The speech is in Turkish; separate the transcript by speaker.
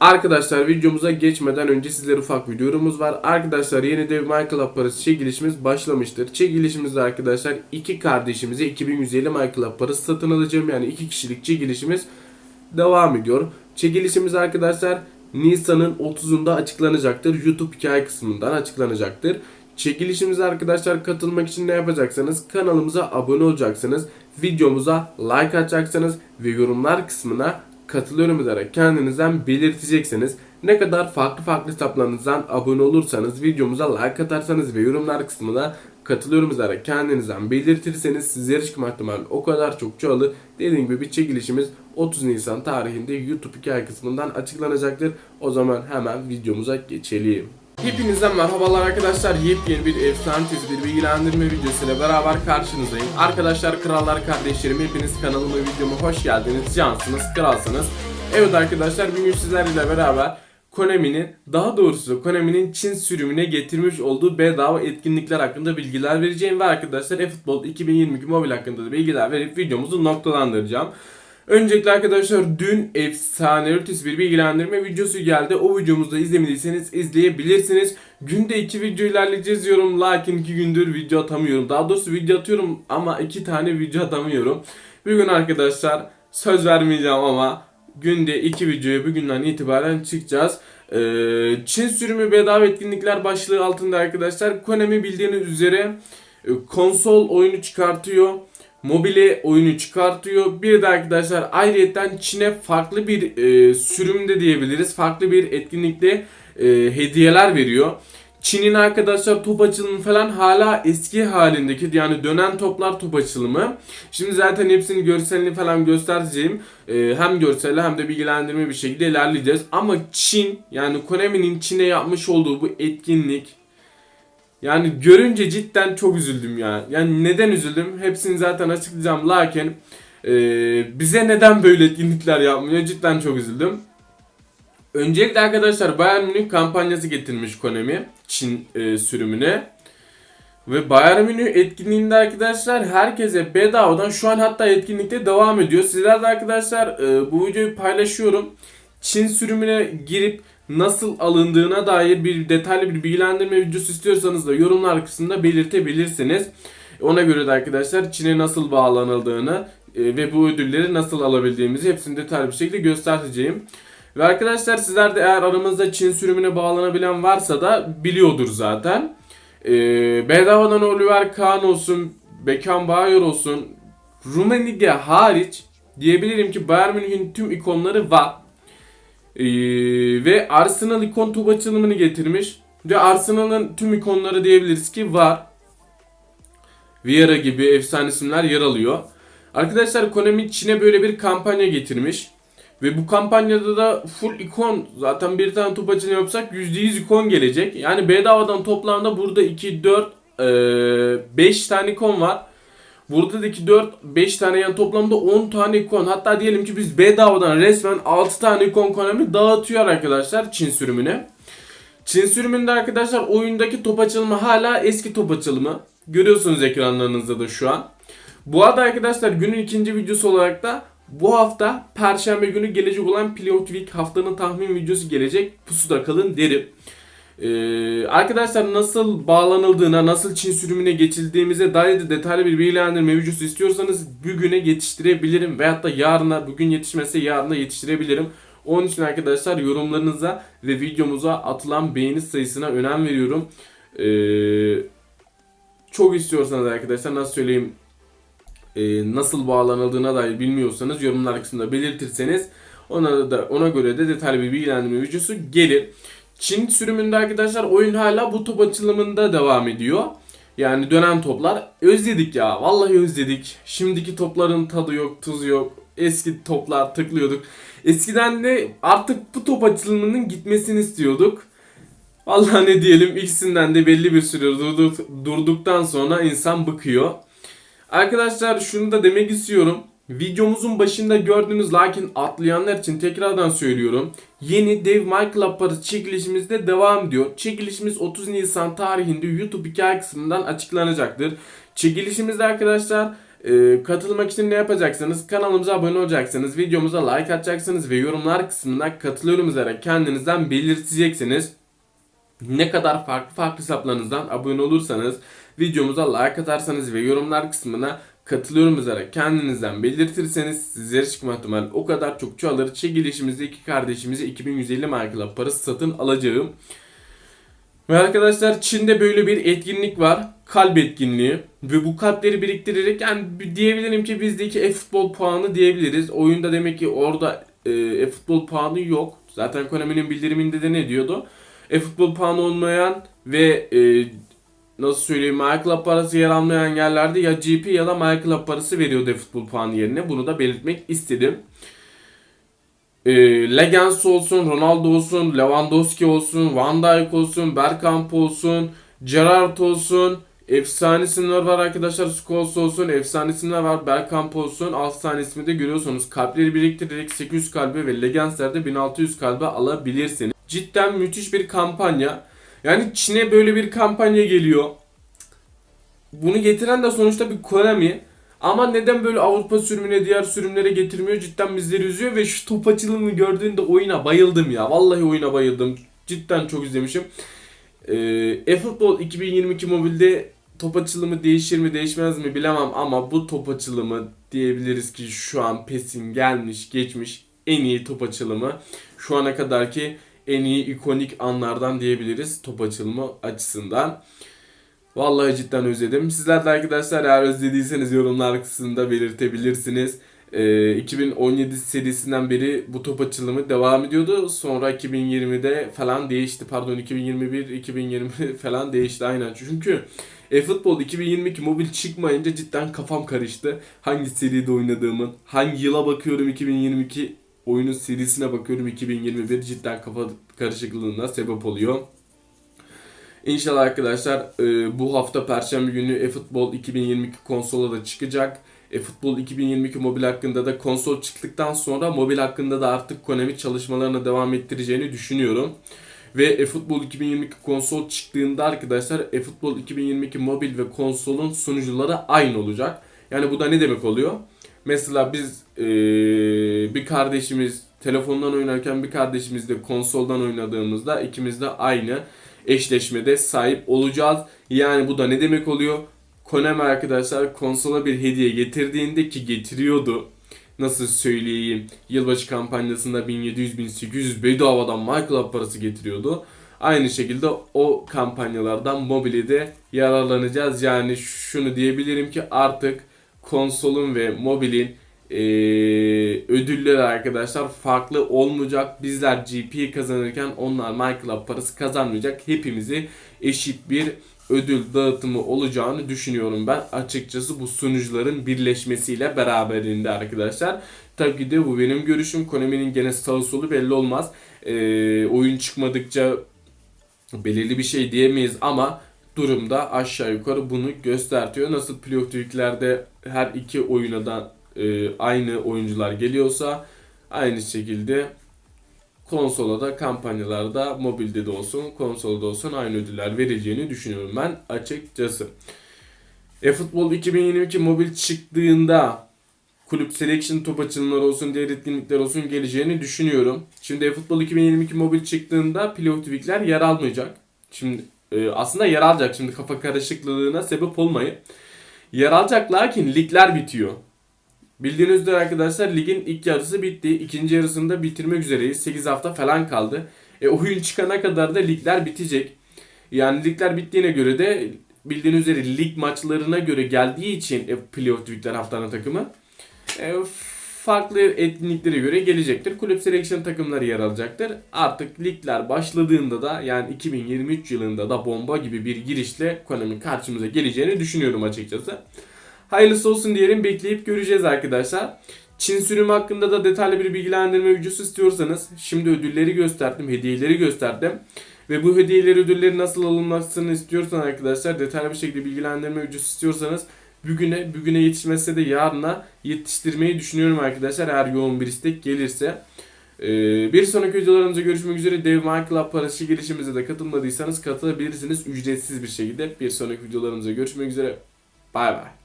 Speaker 1: Arkadaşlar videomuza geçmeden önce sizlere ufak bir duyurumuz var. Arkadaşlar yeni dev Minecraft parası çekilişimiz başlamıştır. Çekilişimizde arkadaşlar iki kardeşimize 2150 Minecraft parası satın alacağım. Yani iki kişilik çekilişimiz devam ediyor. Çekilişimiz arkadaşlar Nisan'ın 30'unda açıklanacaktır. YouTube hikaye kısmından açıklanacaktır. Çekilişimize arkadaşlar katılmak için ne yapacaksınız? Kanalımıza abone olacaksınız. Videomuza like atacaksınız ve yorumlar kısmına katılıyorum ederek kendinizden belirteceksiniz. Ne kadar farklı farklı hesaplarınızdan abone olursanız, videomuza like atarsanız ve yorumlar kısmına katılıyorum ederek kendinizden belirtirseniz sizlere çıkma ihtimali o kadar çok çoğalır. Dediğim gibi bir çekilişimiz 30 Nisan tarihinde YouTube hikaye kısmından açıklanacaktır. O zaman hemen videomuza geçelim. Hepinize merhabalar arkadaşlar. Yepyeni bir efsane bir bilgilendirme videosuyla beraber karşınızdayım. Arkadaşlar, krallar, kardeşlerim hepiniz kanalıma videoma hoş geldiniz. Cansınız, kralsınız. Evet arkadaşlar bugün sizlerle beraber Konami'nin daha doğrusu Konami'nin Çin sürümüne getirmiş olduğu bedava etkinlikler hakkında bilgiler vereceğim ve arkadaşlar eFootball 2022 mobil hakkında da bilgiler verip videomuzu noktalandıracağım. Öncelikle arkadaşlar dün efsane ötesi bir bilgilendirme videosu geldi. O videomuzu da izlemediyseniz izleyebilirsiniz. Günde iki video ilerleyeceğiz diyorum. Lakin iki gündür video atamıyorum. Daha doğrusu video atıyorum ama iki tane video atamıyorum. Bugün arkadaşlar söz vermeyeceğim ama günde iki videoya bugünden itibaren çıkacağız. Ee, Çin sürümü bedava etkinlikler başlığı altında arkadaşlar Konami bildiğiniz üzere e, konsol oyunu çıkartıyor mobile oyunu çıkartıyor. Bir de arkadaşlar ayrıyeten Çin'e farklı bir e, sürümde diyebiliriz. Farklı bir etkinlikte e, hediyeler veriyor. Çin'in arkadaşlar top açılımı falan hala eski halindeki yani dönen toplar top açılımı. Şimdi zaten hepsini görselini falan göstereceğim. E, hem görselle hem de bilgilendirme bir şekilde ilerleyeceğiz. Ama Çin yani Konami'nin Çin'e yapmış olduğu bu etkinlik yani görünce cidden çok üzüldüm ya. Yani neden üzüldüm? Hepsini zaten açıklayacağım. Lakin e, bize neden böyle etkinlikler yapmıyor? Cidden çok üzüldüm. Öncelikle arkadaşlar Bayern Münih kampanyası getirmiş Konami Çin e, sürümüne. Ve Bayern Münih etkinliğinde arkadaşlar herkese bedavadan şu an hatta etkinlikte devam ediyor. Sizler de arkadaşlar e, bu videoyu paylaşıyorum. Çin sürümüne girip nasıl alındığına dair bir detaylı bir bilgilendirme videosu istiyorsanız da yorumlar kısmında belirtebilirsiniz. Ona göre de arkadaşlar Çin'e nasıl bağlanıldığını e, ve bu ödülleri nasıl alabildiğimizi hepsini detaylı bir şekilde göstereceğim. Ve arkadaşlar sizler de eğer aramızda Çin sürümüne bağlanabilen varsa da biliyordur zaten. E, bedavadan Oliver Kahn olsun, Beckenbauer olsun, Rummenigge hariç diyebilirim ki Bayern Münih'in tüm ikonları var. Ee, ve Arsenal ikon top açılımını getirmiş. Ve Arsenal'ın tüm ikonları diyebiliriz ki var. Vieira gibi efsane isimler yer alıyor. Arkadaşlar Konami Çin'e böyle bir kampanya getirmiş. Ve bu kampanyada da full ikon zaten bir tane top açılımı yapsak %100 ikon gelecek. Yani bedavadan toplamda burada 2, 4, 5 tane ikon var. Burada da 2, 4, 5 tane yani toplamda 10 tane ikon. Hatta diyelim ki biz bedavadan resmen 6 tane ikon Konami dağıtıyor arkadaşlar Çin sürümüne. Çin sürümünde arkadaşlar oyundaki top açılımı hala eski top açılımı. Görüyorsunuz ekranlarınızda da şu an. Bu arada arkadaşlar günün ikinci videosu olarak da bu hafta Perşembe günü gelecek olan Pilot Week haftanın tahmin videosu gelecek. Pusuda kalın derim. Ee, arkadaşlar nasıl bağlanıldığına, nasıl Çin sürümüne geçildiğimize dair de detaylı bir bilgilendirme videosu istiyorsanız bugüne yetiştirebilirim. Veyahut da yarına, bugün yetişmese yarına yetiştirebilirim. Onun için arkadaşlar yorumlarınıza ve videomuza atılan beğeni sayısına önem veriyorum. Ee, çok istiyorsanız arkadaşlar nasıl söyleyeyim e, nasıl bağlanıldığına dair bilmiyorsanız yorumlar kısmında belirtirseniz ona da ona göre de detaylı bir bilgilendirme videosu gelir. Çin sürümünde arkadaşlar oyun hala bu top açılımında devam ediyor. Yani dönen toplar. Özledik ya. Vallahi özledik. Şimdiki topların tadı yok, tuzu yok. Eski toplar tıklıyorduk. Eskiden de artık bu top açılımının gitmesini istiyorduk. Vallahi ne diyelim ikisinden de belli bir süre durduk, durduktan sonra insan bıkıyor. Arkadaşlar şunu da demek istiyorum. Videomuzun başında gördüğünüz lakin atlayanlar için tekrardan söylüyorum. Yeni Dev MyClub parası çekilişimizde devam ediyor. Çekilişimiz 30 Nisan tarihinde YouTube hikaye kısmından açıklanacaktır. Çekilişimizde arkadaşlar Ee, katılmak için ne yapacaksınız? Kanalımıza abone olacaksınız, videomuza like atacaksınız ve yorumlar kısmına katılıyorum yazarak kendinizden belirteceksiniz. Ne kadar farklı farklı hesaplarınızdan abone olursanız, videomuza like atarsanız ve yorumlar kısmına katılıyorum yazarak kendinizden belirtirseniz sizlere çıkma ihtimali o kadar çok çoğalır. Çekilişimizde iki kardeşimize 2150 Michael'a parası satın alacağım. Ve arkadaşlar Çin'de böyle bir etkinlik var. Kalp etkinliği. Ve bu kalpleri biriktirerek yani diyebilirim ki bizdeki e-futbol puanı diyebiliriz. Oyunda demek ki orada e, e-futbol puanı yok. Zaten Konami'nin bildiriminde de ne diyordu? E-futbol puanı olmayan ve e, nasıl söyleyeyim My Club parası yer almayan yerlerde ya GP ya da My Club parası veriyordu e-futbol puanı yerine. Bunu da belirtmek istedim. E, Legends olsun, Ronaldo olsun, Lewandowski olsun, Van Dijk olsun, Bergkamp olsun, Gerrard olsun. Efsane isimler var arkadaşlar. Scholes olsun. Efsane isimler var. Bergkamp olsun. Alt tane ismi de görüyorsunuz. Kalpleri biriktirerek 800 kalbe ve Legends'lerde 1600 kalbe alabilirsiniz. Cidden müthiş bir kampanya. Yani Çin'e böyle bir kampanya geliyor. Bunu getiren de sonuçta bir Konami. Ama neden böyle Avrupa sürümüne diğer sürümlere getirmiyor cidden bizleri üzüyor ve şu top açılımını gördüğünde oyuna bayıldım ya. Vallahi oyuna bayıldım. Cidden çok izlemişim. Ee, eFootball 2022 mobilde top açılımı değişir mi değişmez mi bilemem ama bu top açılımı diyebiliriz ki şu an PES'in gelmiş geçmiş en iyi top açılımı. Şu ana kadarki en iyi ikonik anlardan diyebiliriz top açılımı açısından. Vallahi cidden özledim. Sizler de arkadaşlar eğer özlediyseniz yorumlar kısmında belirtebilirsiniz. Ee, 2017 serisinden beri bu top açılımı devam ediyordu. Sonra 2020'de falan değişti. Pardon 2021, 2020 falan değişti aynen. Çünkü eFootball 2022 mobil çıkmayınca cidden kafam karıştı. Hangi seride oynadığımın, hangi yıla bakıyorum 2022 oyunun serisine bakıyorum 2021 cidden kafa karışıklığına sebep oluyor. İnşallah arkadaşlar e, bu hafta Perşembe günü eFootball 2022 konsola da çıkacak. eFootball 2022 mobil hakkında da konsol çıktıktan sonra mobil hakkında da artık Konami çalışmalarına devam ettireceğini düşünüyorum. Ve eFootball 2022 konsol çıktığında arkadaşlar eFootball 2022 mobil ve konsolun sunucuları aynı olacak. Yani bu da ne demek oluyor? Mesela biz e, bir kardeşimiz telefondan oynarken bir kardeşimiz de konsoldan oynadığımızda ikimiz de aynı eşleşmede sahip olacağız. Yani bu da ne demek oluyor? Konami arkadaşlar konsola bir hediye getirdiğinde ki getiriyordu. Nasıl söyleyeyim? Yılbaşı kampanyasında 1700-1800 bedavadan MyClub parası getiriyordu. Aynı şekilde o kampanyalardan mobile de yararlanacağız. Yani şunu diyebilirim ki artık konsolun ve mobilin e, ödülleri arkadaşlar farklı olmayacak. Bizler GP kazanırken onlar MyClub parası kazanmayacak. Hepimizi eşit bir ödül dağıtımı olacağını düşünüyorum ben. Açıkçası bu sunucuların birleşmesiyle beraberinde arkadaşlar. Tabii ki de bu benim görüşüm. Konami'nin gene sağı solu belli olmaz. E, oyun çıkmadıkça belirli bir şey diyemeyiz ama durumda aşağı yukarı bunu göstertiyor. Nasıl playoff tweaklerde her iki oyuna da e, aynı oyuncular geliyorsa aynı şekilde konsola da kampanyalarda mobilde de olsun konsolda olsun aynı ödüller vereceğini düşünüyorum ben açıkçası. eFootball 2022 mobil çıktığında kulüp selection top açılımları olsun diğer etkinlikler olsun geleceğini düşünüyorum. Şimdi eFootball 2022 mobil çıktığında playoff tweakler yer almayacak. Şimdi e, aslında yer alacak şimdi kafa karışıklığına sebep olmayın. Yer alacak lakin ligler bitiyor. Bildiğiniz üzere arkadaşlar ligin ilk yarısı bitti. İkinci yarısında bitirmek üzereyiz. 8 hafta falan kaldı. E, oyun çıkana kadar da ligler bitecek. Yani ligler bittiğine göre de bildiğiniz üzere lig maçlarına göre geldiği için e, playoff haftanın takımı e, farklı etkinliklere göre gelecektir. Kulüp selection takımları yer alacaktır. Artık ligler başladığında da yani 2023 yılında da bomba gibi bir girişle Konami karşımıza geleceğini düşünüyorum açıkçası. Hayırlısı olsun diyelim bekleyip göreceğiz arkadaşlar. Çin sürümü hakkında da detaylı bir bilgilendirme videosu istiyorsanız şimdi ödülleri gösterdim, hediyeleri gösterdim. Ve bu hediyeleri ödülleri nasıl alınmasını istiyorsan arkadaşlar detaylı bir şekilde bilgilendirme videosu istiyorsanız bugüne bugüne yetişmezse de yarına yetiştirmeyi düşünüyorum arkadaşlar eğer yoğun bir istek gelirse. Ee, bir sonraki videolarımızda görüşmek üzere. Dev Minecraft parası girişimize de katılmadıysanız katılabilirsiniz ücretsiz bir şekilde. Bir sonraki videolarımızda görüşmek üzere. Bay bay.